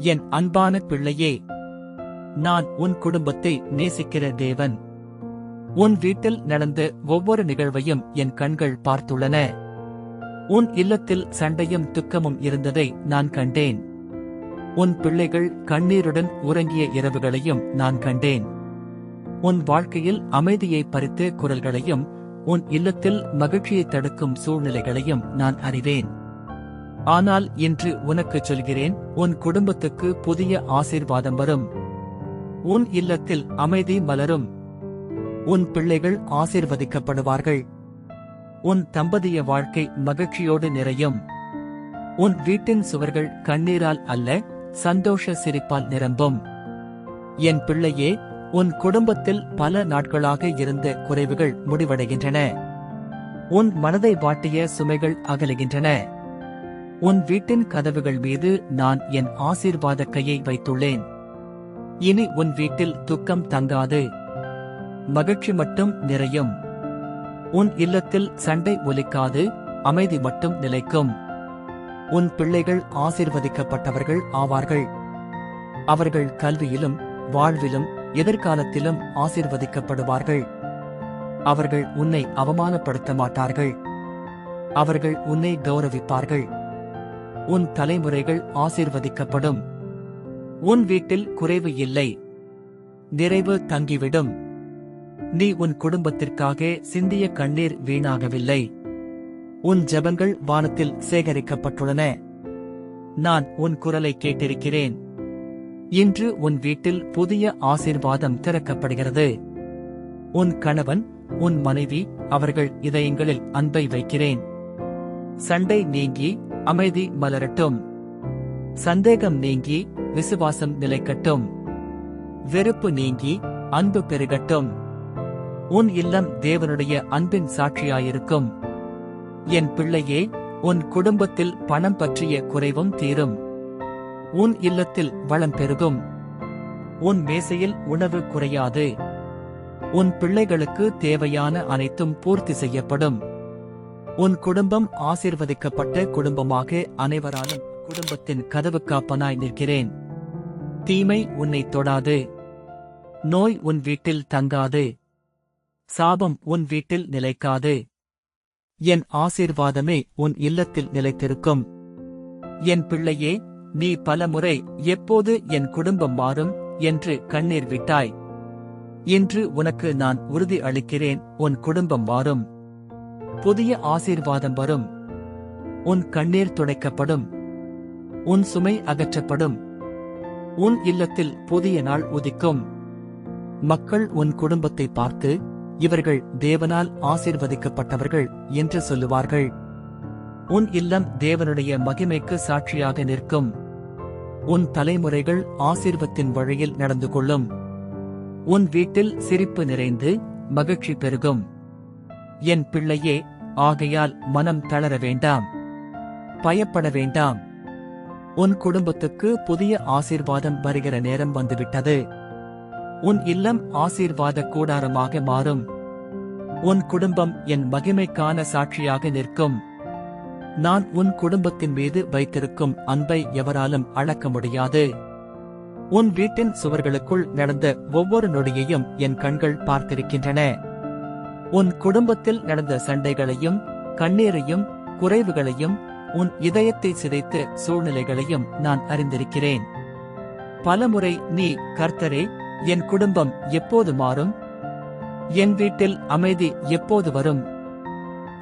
என் அன்பான பிள்ளையே நான் உன் குடும்பத்தை நேசிக்கிற தேவன். உன் வீட்டில் நடந்த ஒவ்வொரு நிகழ்வையும் என் கண்கள் பார்த்துள்ளன. உன் இல்லத்தில் சண்டையும் துக்கமும் இருந்ததை நான் கண்டேன். உன் பிள்ளைகள் கண்ணீருடன் உறங்கிய இரவுகளையும் நான் கண்டேன். உன் வாழ்க்கையில் அமைதியை பறித்த குரல்களையும் உன் இல்லத்தில் மகிழ்ச்சியை தடுக்கும் சூழ்நிலைகளையும் நான் அறிவேன். ஆனால் இன்று உனக்கு சொல்கிறேன் உன் குடும்பத்துக்கு புதிய ஆசீர்வாதம் வரும். உன் இல்லத்தில் அமைதி மலரும். உன் பிள்ளைகள் ஆசீர்வதிக்கப்படுவார்கள். உன் தம்பதிய வாழ்க்கை மகிழ்ச்சியோடு நிறையும். உன் வீட்டின் சுவர்கள் கண்ணீரால் அல்ல சந்தோஷ சிரிப்பால் நிரம்பும். என் பிள்ளையே உன் குடும்பத்தில் பல நாட்களாக இருந்த குறைவுகள் முடிவடைகின்றன. உன் மனதை வாட்டிய சுமைகள் அகலுகின்றன. உன் வீட்டின் கதவுகள் மீது நான் என் ஆசீர்வாத கையை வைத்துள்ளேன். இனி உன் வீட்டில் துக்கம் தங்காது. மகிழ்ச்சி மட்டும் நிறையும். உன் இல்லத்தில் சண்டை ஒலிக்காது அமைதி மட்டும் நிலைக்கும். உன் பிள்ளைகள் ஆசீர்வதிக்கப்பட்டவர்கள் ஆவார்கள். அவர்கள் கல்வியிலும் வாழ்விலும் எதிர்காலத்திலும் ஆசீர்வதிக்கப்படுவார்கள். அவர்கள் உன்னை அவமானப்படுத்த மாட்டார்கள். அவர்கள் உன்னை கௌரவிப்பார்கள். உன் தலைமுறைகள் ஆசிர்வதிக்கப்படும். உன் வீட்டில் குறைவு இல்லை. நிறைவு தங்கிவிடும். நீ உன் குடும்பத்திற்காக சிந்திய கண்ணீர் வீணாகவில்லை. உன் ஜெபங்கள் வானத்தில் சேகரிக்கப்பட்டுள்ளன. நான் உன் குரலை கேட்டிருக்கிறேன். இன்று உன் வீட்டில் புதிய ஆசீர்வாதம் திறக்கப்படுகிறது. உன் கணவன் உன் மனைவி அவர்கள் இதயங்களில் அன்பை வைக்கிறேன். சண்டை நீங்கி அமைதி மலரட்டும். சந்தேகம் நீங்கி விசுவாசம் நிலைக்கட்டும். வெறுப்பு நீங்கி அன்பு பெருகட்டும். உன் இல்லம் தேவனுடைய அன்பின் சாட்சியாயிருக்கும். என் பிள்ளையே உன் குடும்பத்தில் பணம் பற்றிய குறைவும் தீரும். உன் இல்லத்தில் வளம் பெருகும். உன் மேசையில் உணவு குறையாது. உன் பிள்ளைகளுக்கு தேவையான அனைத்தும் பூர்த்தி செய்யப்படும். உன் குடும்பம் ஆசீர்வதிக்கப்பட்ட குடும்பமாக அனைவராலும் குடும்பத்தின் கதவு காப்பனாய் நிற்கிறேன். தீமை உன்னை தொடாது. நோய் உன் வீட்டில் தங்காது. சாபம் உன் வீட்டில் நிலைக்காது. என் ஆசீர்வாதமே உன் இல்லத்தில் நிலைத்திருக்கும். என் பிள்ளையே நீ பலமுறை எப்போது என் குடும்பம் மாறும் என்று கண்ணீர் விட்டாய். இன்று உனக்கு நான் உறுதி அளிக்கிறேன் உன் குடும்பம் மாறும். புதிய ஆசீர்வாதம் வரும். உன் கண்ணீர் துடைக்கப்படும். உன் சுமை அகற்றப்படும். உன் இல்லத்தில் புதிய நாள் உதிக்கும். மக்கள் உன் குடும்பத்தை பார்த்து இவர்கள் தேவனால் ஆசீர்வதிக்கப்பட்டவர்கள் என்று சொல்லுவார்கள். உன் இல்லம் தேவனுடைய மகிமைக்கு சாட்சியாக நிற்கும். உன் தலைமுறைகள் ஆசீர்வத்தின் வழியில் நடந்து கொள்ளும். உன் வீட்டில் சிரிப்பு நிறைந்து மகிழ்ச்சி பெருகும். என் பிள்ளையே ஆகையால் மனம் தளர வேண்டாம். பயப்பட வேண்டாம். உன் குடும்பத்துக்கு புதிய ஆசீர்வாதம் வருகிற நேரம் வந்துவிட்டது. உன் இல்லம் ஆசீர்வாத கூடாரமாக மாறும். உன் குடும்பம் என் மகிமைக்கான சாட்சியாக நிற்கும். நான் உன் குடும்பத்தின் மீது வைத்திருக்கும் அன்பை எவராலும் அளக்க முடியாது. உன் வீட்டின் சுவர்களுக்குள் நடந்த ஒவ்வொரு நொடியையும் என் கண்கள் பார்த்திருக்கின்றன. உன் குடும்பத்தில் நடந்த சண்டைகளையும் கண்ணீரையும் குறைவுகளையும் உன் இதயத்தை சிதைத்த சூழ்நிலைகளையும் நான் அறிந்திருக்கிறேன். பலமுறை நீ கர்த்தரே என் குடும்பம் எப்போது மாறும்? என் வீட்டில் அமைதி எப்போது வரும்?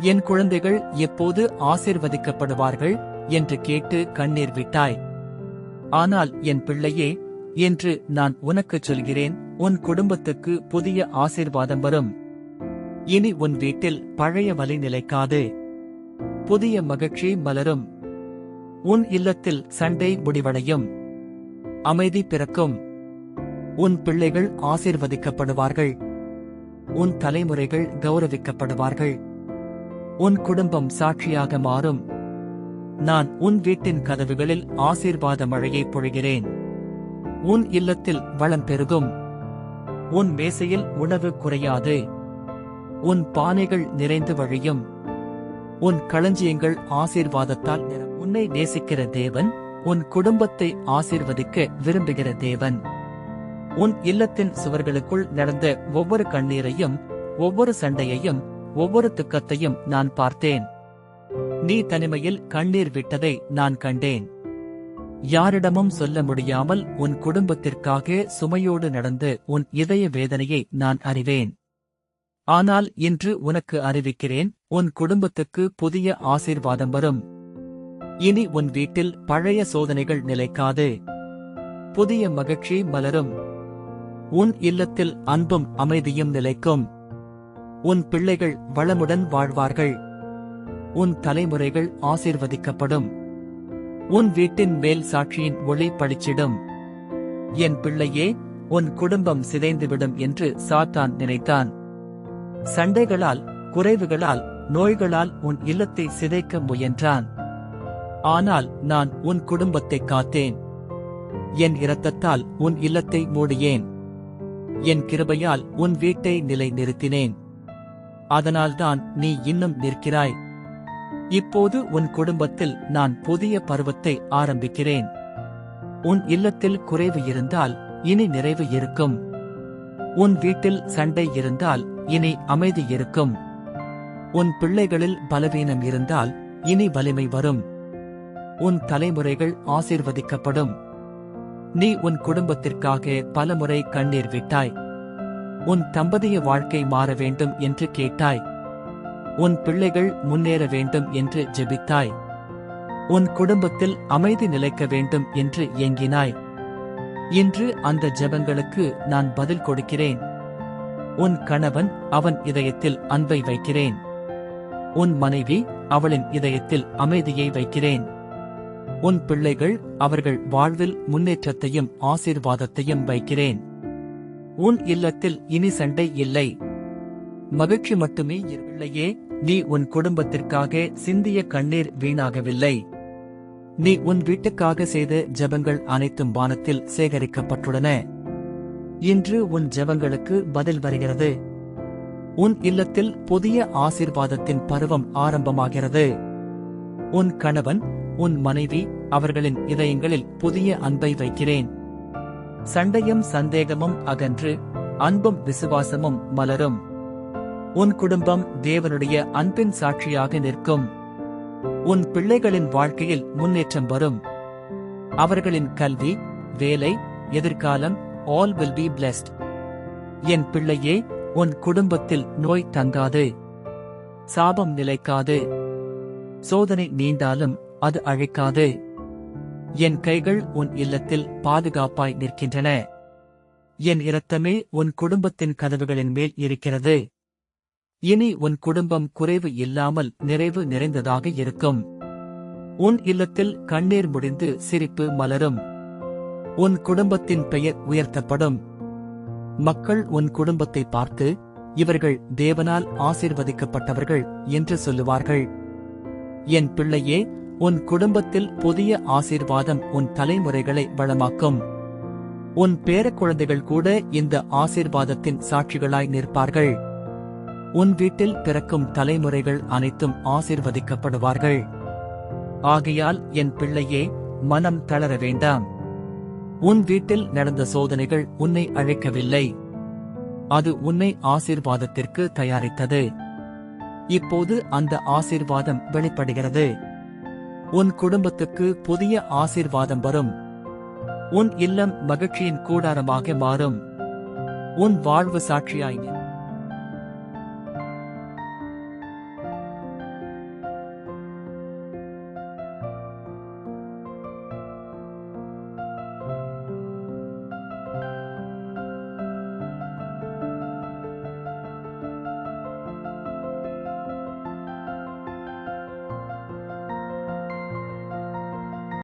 என் குழந்தைகள் எப்போது ஆசீர்வதிக்கப்படுவார்கள்? என்று கேட்டு கண்ணீர் விட்டாய். ஆனால் என் பிள்ளையே என்று நான் உனக்குச் சொல்கிறேன் உன் குடும்பத்துக்கு புதிய ஆசீர்வாதம் வரும். இனி உன் வீட்டில் பழைய வலி நிலைக்காது. புதிய மகிழ்ச்சி மலரும். உன் இல்லத்தில் சண்டை முடிவடையும். அமைதி பிறக்கும். உன் பிள்ளைகள் ஆசிர்வதிக்கப்படுவார்கள். உன் தலைமுறைகள் கௌரவிக்கப்படுவார்கள். உன் குடும்பம் சாட்சியாக மாறும். நான் உன் வீட்டின் கதவுகளில் ஆசீர்வாத மழையை பொழிகிறேன். உன் இல்லத்தில் வளம் பெருகும். உன் மேசையில் உணவு குறையாது. உன் பானைகள் நிறைந்து வழியும் உன் களஞ்சியங்கள் ஆசீர்வாதத்தால் உன்னை நேசிக்கிற தேவன் உன் குடும்பத்தை ஆசீர்வதிக்க விரும்புகிற தேவன். உன் இல்லத்தின் சுவர்களுக்குள் நடந்த ஒவ்வொரு கண்ணீரையும் ஒவ்வொரு சண்டையையும் ஒவ்வொரு துக்கத்தையும் நான் பார்த்தேன். நீ தனிமையில் கண்ணீர் விட்டதை நான் கண்டேன். யாரிடமும் சொல்ல முடியாமல் உன் குடும்பத்திற்காக சுமையோடு நடந்து உன் இதய வேதனையை நான் அறிவேன். ஆனால் இன்று உனக்கு அறிவிக்கிறேன் உன் குடும்பத்துக்கு புதிய ஆசீர்வாதம் வரும். இனி உன் வீட்டில் பழைய சோதனைகள் நிலைக்காது. புதிய மகிழ்ச்சி மலரும். உன் இல்லத்தில் அன்பும் அமைதியும் நிலைக்கும். உன் பிள்ளைகள் வளமுடன் வாழ்வார்கள். உன் தலைமுறைகள் ஆசீர்வதிக்கப்படும். உன் வீட்டின் மேல் சாட்சியின் ஒளி பளிச்சிடும். என் பிள்ளையே உன் குடும்பம் சிதைந்துவிடும் என்று சாத்தான் நினைத்தான். சண்டைகளால் குறைவுகளால் நோய்களால் உன் இல்லத்தை சிதைக்க முயன்றான். ஆனால் நான் உன் குடும்பத்தை காத்தேன். என் இரத்தத்தால் உன் இல்லத்தை மூடியேன். என் கிருபையால் உன் வீட்டை நிலை நிறுத்தினேன் அதனால்தான் நீ இன்னும் நிற்கிறாய். இப்போது உன் குடும்பத்தில் நான் புதிய பருவத்தை ஆரம்பிக்கிறேன். உன் இல்லத்தில் குறைவு இருந்தால் இனி நிறைவு இருக்கும். உன் வீட்டில் சண்டை இருந்தால் இனி அமைதி இருக்கும். உன் பிள்ளைகளில் பலவீனம் இருந்தால் இனி வலிமை வரும். உன் தலைமுறைகள் ஆசீர்வதிக்கப்படும். நீ உன் குடும்பத்திற்காக பலமுறை கண்ணீர் விட்டாய். உன் தம்பதிய வாழ்க்கை மாற வேண்டும் என்று கேட்டாய். உன் பிள்ளைகள் முன்னேற வேண்டும் என்று ஜெபித்தாய். உன் குடும்பத்தில் அமைதி நிலைக்க வேண்டும் என்று ஏங்கினாய். இன்று அந்த ஜெபங்களுக்கு நான் பதில் கொடுக்கிறேன். உன் கணவன் அவன் இதயத்தில் அன்பை வைக்கிறேன். உன் மனைவி அவளின் இதயத்தில் அமைதியை வைக்கிறேன். உன் பிள்ளைகள் அவர்கள் வாழ்வில் முன்னேற்றத்தையும் ஆசீர்வாதத்தையும் வைக்கிறேன். உன் இல்லத்தில் இனி சண்டை இல்லை. மகிழ்ச்சி மட்டுமே இல்லையே நீ உன் குடும்பத்திற்காக சிந்திய கண்ணீர் வீணாகவில்லை. நீ உன் வீட்டுக்காக செய்த ஜெபங்கள் அனைத்தும் வானத்தில் சேகரிக்கப்பட்டுள்ளன. இன்று உன் ஜெபங்களுக்கு பதில் வருகிறது. உன் இல்லத்தில் புதிய ஆசீர்வாதத்தின் பருவம் ஆரம்பமாகிறது. உன் கணவன் உன் மனைவி அவர்களின் இதயங்களில் புதிய அன்பை வைக்கிறேன். சண்டையும் சந்தேகமும் அகன்று அன்பும் விசுவாசமும் மலரும். உன் குடும்பம் தேவனுடைய அன்பின் சாட்சியாக நிற்கும். உன் பிள்ளைகளின் வாழ்க்கையில் முன்னேற்றம் வரும். அவர்களின் கல்வி வேலை எதிர்காலம் ஆல் வில் பி பிளெஸ்ட் என் பிள்ளையே உன் குடும்பத்தில் நோய் தங்காது. சாபம் நிலைக்காது. சோதனை நீண்டாலும் அது அழைக்காது. என் கைகள் உன் இல்லத்தில் பாதுகாப்பாய் நிற்கின்றன. என் இரத்தமே உன் குடும்பத்தின் கதவுகளின் மேல் இருக்கிறது. இனி உன் குடும்பம் குறைவு இல்லாமல் நிறைவு நிறைந்ததாக இருக்கும். உன் இல்லத்தில் கண்ணீர் முடிந்து சிரிப்பு மலரும். உன் குடும்பத்தின் பெயர் உயர்த்தப்படும். மக்கள் உன் குடும்பத்தை பார்த்து இவர்கள் தேவனால் ஆசீர்வதிக்கப்பட்டவர்கள் என்று சொல்லுவார்கள். என் பிள்ளையே உன் குடும்பத்தில் புதிய ஆசீர்வாதம் உன் தலைமுறைகளை வளமாக்கும். உன் பேரக்குழந்தைகள் கூட இந்த ஆசீர்வாதத்தின் சாட்சிகளாய் நிற்பார்கள். உன் வீட்டில் பிறக்கும் தலைமுறைகள் அனைத்தும் ஆசிர்வதிக்கப்படுவார்கள். ஆகையால் என் பிள்ளையே மனம் தளர வேண்டாம். உன் வீட்டில் நடந்த சோதனைகள் உன்னை அழைக்கவில்லை. அது உன்னை ஆசீர்வாதத்திற்கு தயாரித்தது. இப்போது அந்த ஆசீர்வாதம் வெளிப்படுகிறது. உன் குடும்பத்துக்கு புதிய ஆசீர்வாதம் வரும். உன் இல்லம் மகிழ்ச்சியின் கூடாரமாக மாறும். உன் வாழ்வு சாட்சியாய்